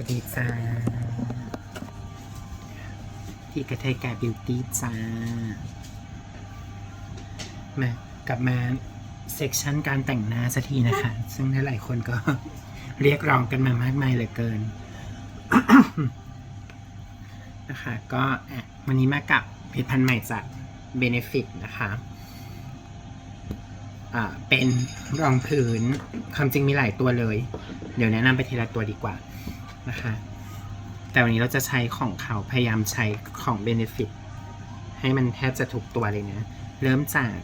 วัสดีจ้าที่กระเทยกาบิวตี้จ้ามากลับมาเซกชันการแต่งหน้าสักทีนะคะ ซึ่งหลายคนก็เรียกร้องกันมามากมายเหลือเกินนะคะก็วันนี้มากับผลิตภัณฑ์ใหม่จาก Benefit นะคะอ่าเป็นรองพื้นความจริงมีหลายตัวเลย เดี๋ยวแนะนำไปทีละตัวดีกว่า นะคะ แต่วันนี้เราจะใช้ของเขาพยายามใช้ของ Benefit ให้มันแทบจะถูกตัวเลยนะ เริ่มจาก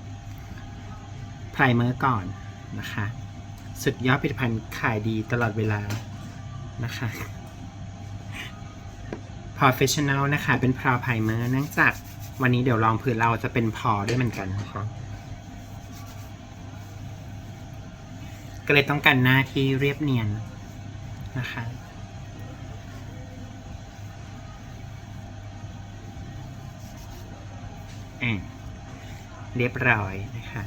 ไพรเมอร์ก่อนนะคะ สุดยอดผลิตภัณฑ์ขายดีตลอดเวลานะคะ Professional นะคะ เป็นพราวไพรเมอร์เนื่องจากวันนี้เดี๋ยวลองพื้นเราจะเป็นพอด้วยเหมือนกันนะคะก็เลยต้องการหน้าที่เรียบเนียนนะคะ เรียบร้อยนะคะ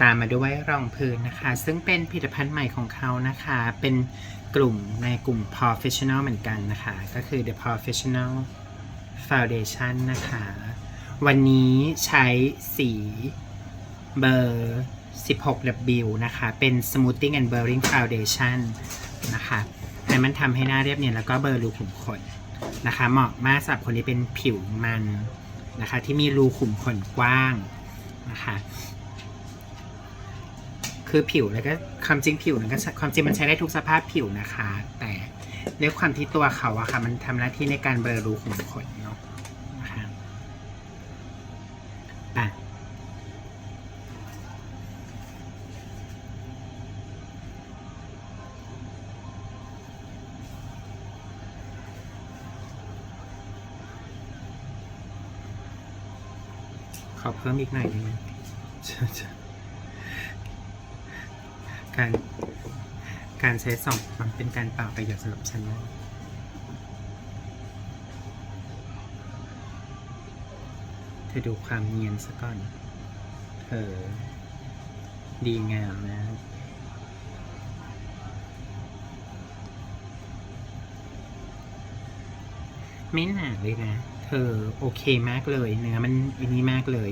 ตามมาด้วยรองพื้นนะคะ ซึ่งเป็นผลิตภัณฑ์ใหม่ของเขานะคะ เป็นกลุ่มในกลุ่ม professional เหมือนกันนะคะ ก็คือ the professional foundation นะคะ วันนี้ใช้สีเบอร์ 16W นะคะ เป็น smoothing and blurring foundation นะคะให้มันทำให้หน้าเรียบเนียนแล้วก็เบลอรูขุมขนนะคะ เหมาะมากสำหรับคนที่เป็นผิวมันนะคะ ที่มีรูขุมขนกว้าง นะคะคือผิวแล้วก็ความจริงผิวมันก็ความจริงมันใช้ได้ทุกสภาพผิวนะคะ แต่ด้วยความที่ตัวเขาอะค่ะ มันทำหน้าที่ในการเบลอรูขุมขนเนาะ พิ่มอีกหน่อยได้ไหมการการใช้สองมันเป็นการเปล่าประโยชน์สำหรับฉันนะเธอดูความเนียนซะก่อน เธอ ดีงามนะไม่หนาเลยนะ เธอโอเคมากเลย เนื้อมันอันนี้มากเลย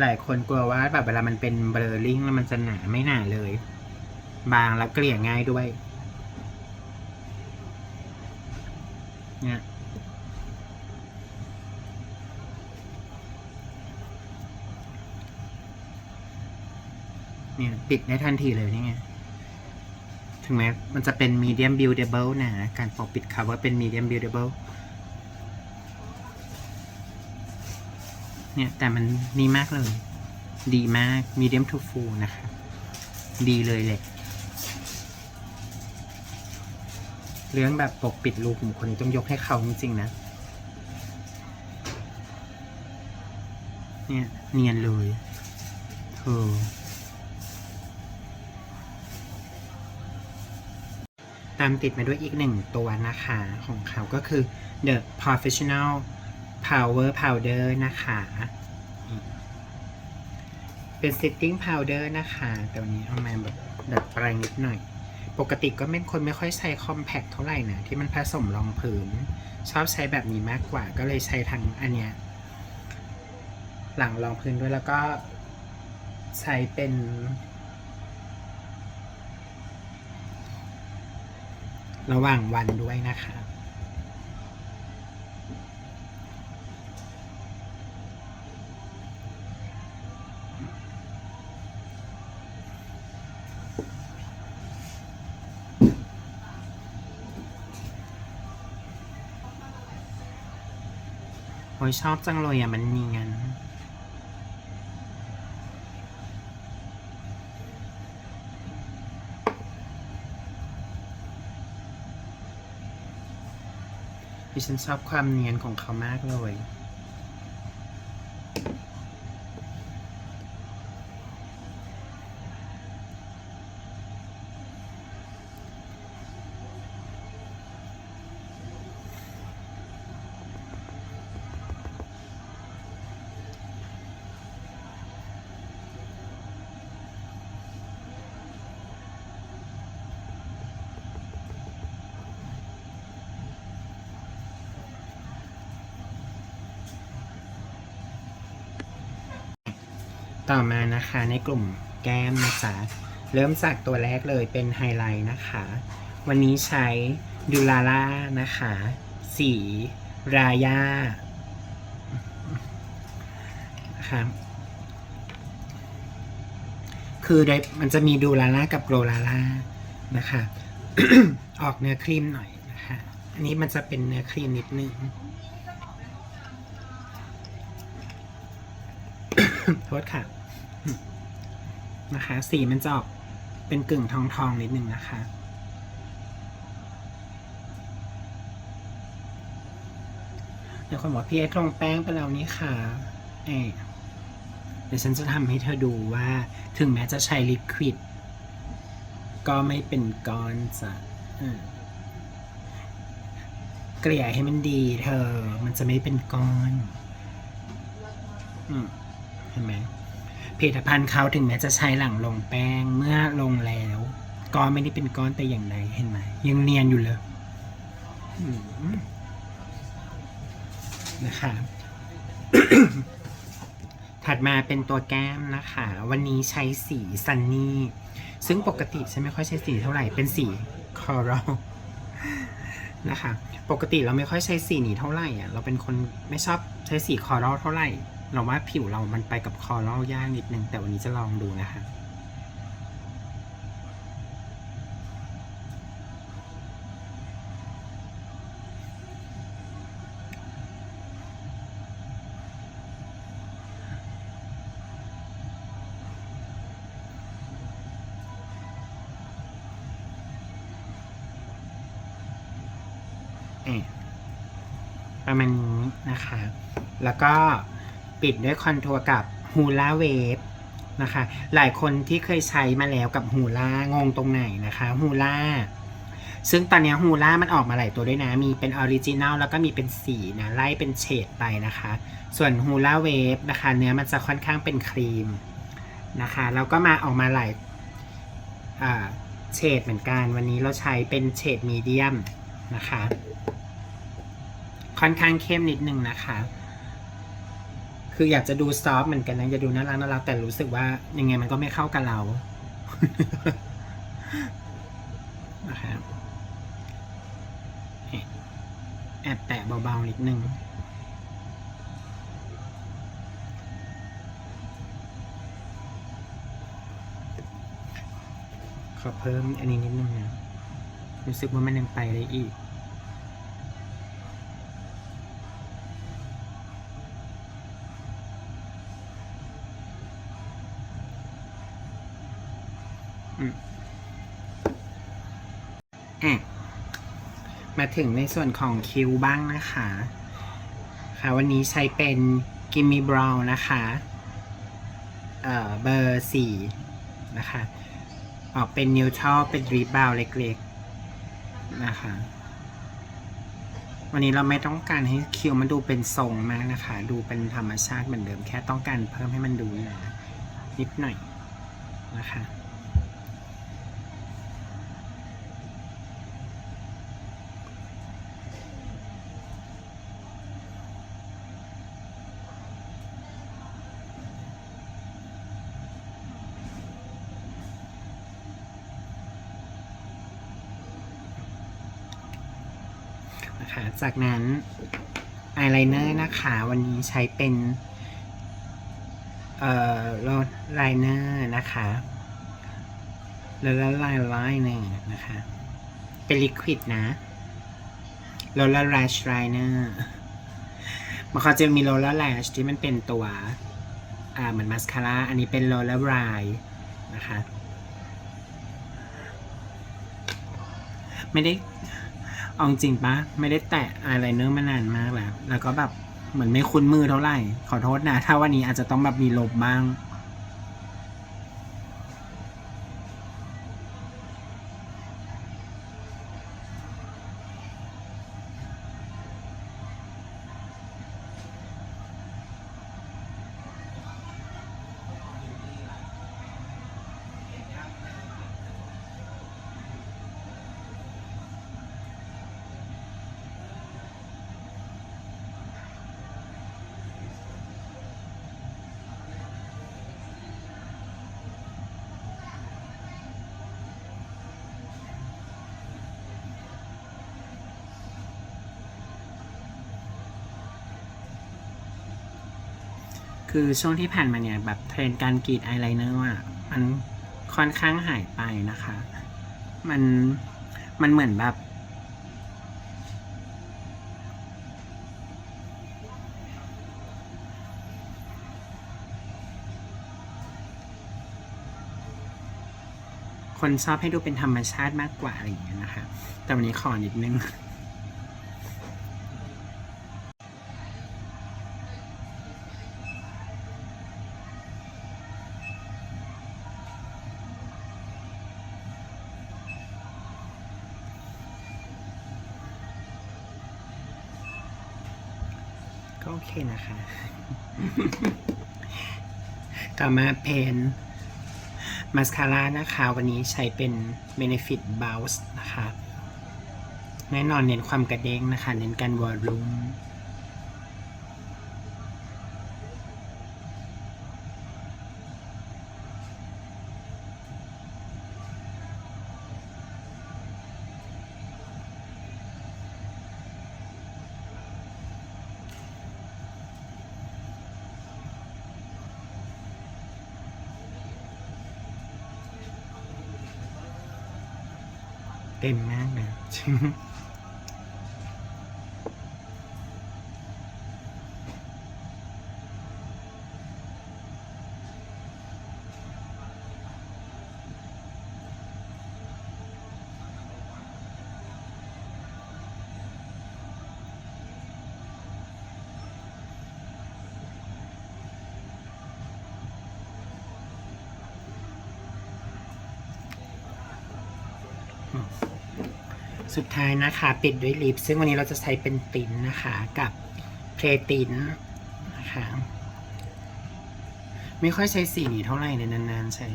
หลายคนกลัวว่าแบบเวลามันเป็นเบลอริ่งแล้วมันจะหนาไม่หนาเลย บางแล้วเกลี่ยง่ายด้วย เนี่ยเนี่ยปิดได้ทันทีเลยนี่ไง ถึงแม้มันจะเป็น medium buildable นะ การปกปิด cover เป็น medium buildable เนี่ย แต่มันนี่มากเลย ดีมาก medium to full นะคะดีเลยแหละเรื่องแบบปกปิดรูขุมขนต้องยกให้เขาจริงๆนะ เนี่ย เนียนเลยเธอตามติดมาด้วยอีกหนึ่งตัวนะคะ ของเขาก็คือ The Professional Power Powder นะคะ เป็น Setting Powder นะคะแต่วันนี้เอามาแบบดัดแปลงนิดหน่อย ปกติก็เป็นคนไม่ค่อยใช้ Compact เท่าไหร่นะที่มันผสมรองพื้นชอบใช้แบบนี้มากกว่า ก็เลยใช้ทั้งอันเนี้ย หลังรองพื้นด้วยแล้วก็ใช้เป็นระหว่างวันด้วยนะคะ อ้ยชอบจังเลยอะ มันเนียนดิฉันชอบความเนียนของเขามากเลย ต่อมานะคะในกลุ่มแก้มนะจ๊ะเริ่มจากตัวแรกเลยเป็นไฮไลท์นะคะ วันนี้ใช้ดูลาล่านะคะ สีรายานะคะคือได้มันจะมีดูลาล่ากับโกลาล่านะคะ ออกเนื้อครีมหน่อยนะคะ อันนี้มันจะเป็นเนื้อครีมนิดนึง โทษค่ะ นะคะ สีมันจะออกเป็นกึ่งทองทองๆนิดนึงนะคะ เดี๋ยวคนบอกพี่เอ็กลงแป้งไปแล้วนี่ค่ะเอเดี๋ยวฉันจะทำให้เธอดูว่าถึงแม้จะใช้ลิควิดก็ไม่เป็นก้อนจ้ะเกลี่ยให้มันดีเธอ มันจะไม่เป็นก้อน อืม เห็นไหมผลิตภัณฑ์เขาถึงแม้จะใช้หลังลงแป้งเมื่อลงแล้ว ก็ไม่ได้เป็นก้อนแต่อย่างใดเห็นไหมยังเนียนอยู่เลยนะคะถัดมาเป็นตัวแก้มนะคะ วันนี้ใช้สีซันนี่ซึ่งปกติฉันไม่ค่อยใช้สีเท่าไหร่เป็นสีคอรัลนะคะ ปกติเราไม่ค่อยใช้สีนี้เท่าไหร่อะเราเป็นคนไม่ชอบใช้สีคอรัลเท่าไหร่ เราว่าผิวเรามันไปกับคอรัลยากนิดนึง แต่วันนี้จะลองดูนะคะเอ่อประมาณนี้นะคะ แล้วก็ ปิดด้วยคอนทัวร์กับฮูล่าเวฟนะคะ หลายคนที่เคยใช้มาแล้วกับฮูล่างงตรงไหนนะคะฮูล่าซึ่งตอนนี้ฮูล่ามันออกมาหลายตัวด้วยนะ มีเป็นออริจินัลแล้วก็มีเป็นสีนะไล่เป็นเฉดไปนะคะ ส่วนฮูล่าเวฟนะคะเนื้อมันจะค่อนข้างเป็นครีมนะคะแล้วก็มาออกมาหลายเฉดเหมือนกัน วันนี้เราใช้เป็นเฉดมีเดียมนะคะ ค่อนข้างเข้มนิดนึงนะคะ คืออยากจะดูซอฟต์เหมือนกันนะจะดูน่ารักน่ารักแต่รู้สึกว่ายังไงมันก็ไม่เข้ากับเรานะครับแอบแตะเบาๆนิดนึงขอเพิ่มอันนี้นิดนึงนะรู้สึกว่ามันยังไปได้อีก อะมาถึงในส่วนของคิวบ้างนะคะ ค่ะวันนี้ใช้เป็นกิมมี่บราวน์นะคะ เอ่อเบอร์สี่นะคะ ออกเป็นนิวทรัลเป็นรีบาวเล็กๆนะคะ วันนี้เราไม่ต้องการให้คิวมันดูเป็นทรงมากนะคะ ดูเป็นธรรมชาติเหมือนเดิมแค่ต้องการเพิ่มให้มันดูหนานิดหน่อยนะคะ นะคะ จากนั้นอายไลเนอร์นะคะ วันนี้ใช้เป็นเอ่อโรลไลเนอร์นะคะแล้วละลายไลเนอร์นะคะ เป็นลิควิดนะโรลลาร์แรชไลเนอร์มันเขาจะมีโลลาร์แรชที่มันเป็นตัวอ่าเหมือนมาสคาร่าอันนี้เป็นโรลลาร์ไรนะคะ ไม่ได้ เอาจริงปะไม่ได้แตะอายไลเนอร์มานานมากแล้ว แล้วก็แบบเหมือนไม่คุ้นมือเท่าไหร่ ขอโทษนะ ถ้าวันนี้อาจจะต้องแบบมีลบบ้าง คือช่วงที่ผ่านมาเนี่ยแบบเทรนการกรีดอายไลเนอร์อะมันค่อนข้างหายไปนะคะ มันมันเหมือนแบบ คนชอบให้ดูเป็นธรรมชาติมากกว่าอะไรอย่างเงี้ยนะคะ แต่วันนี้ขอนิดนึง นะคะ ต่อมาเพนมาสคาร่านะคะ วันนี้ใช้เป็น Benefit Bounce นะคะ แน่นอนเน้นความกระเด้งนะคะ เน้นการวอลลุ่ม เต็มมากนะ สุดท้ายนะคะปิดด้วยลิป ซึ่งวันนี้เราจะใช้เป็นตินนะคะกับเพลตินนะคะ ไม่ค่อยใช้สีนี้เท่าไหร่ในนานๆใช้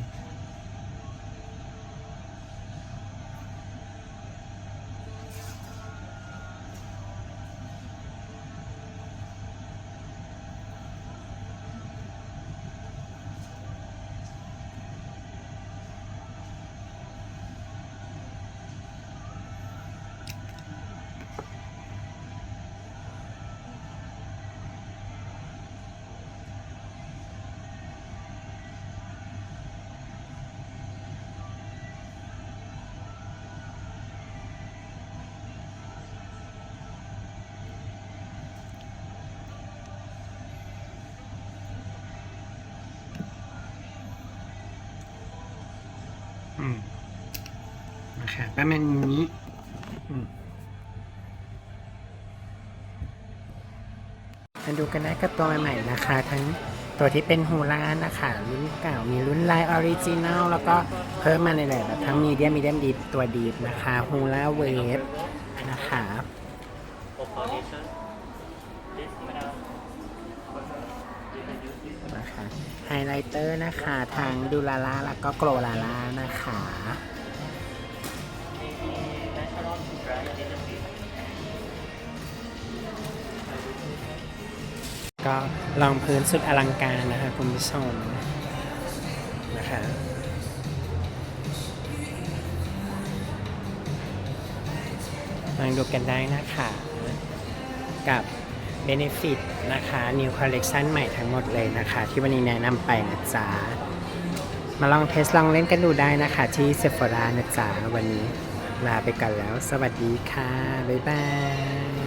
คะประมาณนี้มาดูกันได้กับตัวใหม่ๆนะคะ ทั้งตัวที่เป็นฮูล่านะคะรุ่นเก่ามีรุ่นลายออริจินัลแล้วก็เพิ่มมาในหลายแบบทั้งมีเดียมมีเดียมดีตัวดีฟนะคะฮูล่าเวฟนะคะนะคะไฮไลท์เตอร์นะคะทั้งดูลาล่าแล้วก็โกลลาล่านะคะ ก็ลองพื้นสุดอลังการนะคะคุณผู้ชมนะคะลองดูกันได้นะคะ กับ Benefit นะคะ New Collection ใหม่ทั้งหมดเลยนะคะ ที่วันนี้แนะนำไปนะจ๊ะ มาลองเทสลองเล่นกันดูได้นะคะ ที่ Sephora นะจ๊ะ วันนี้ลาไปก่อนแล้ว สวัสดีค่ะ บ๊ายบาย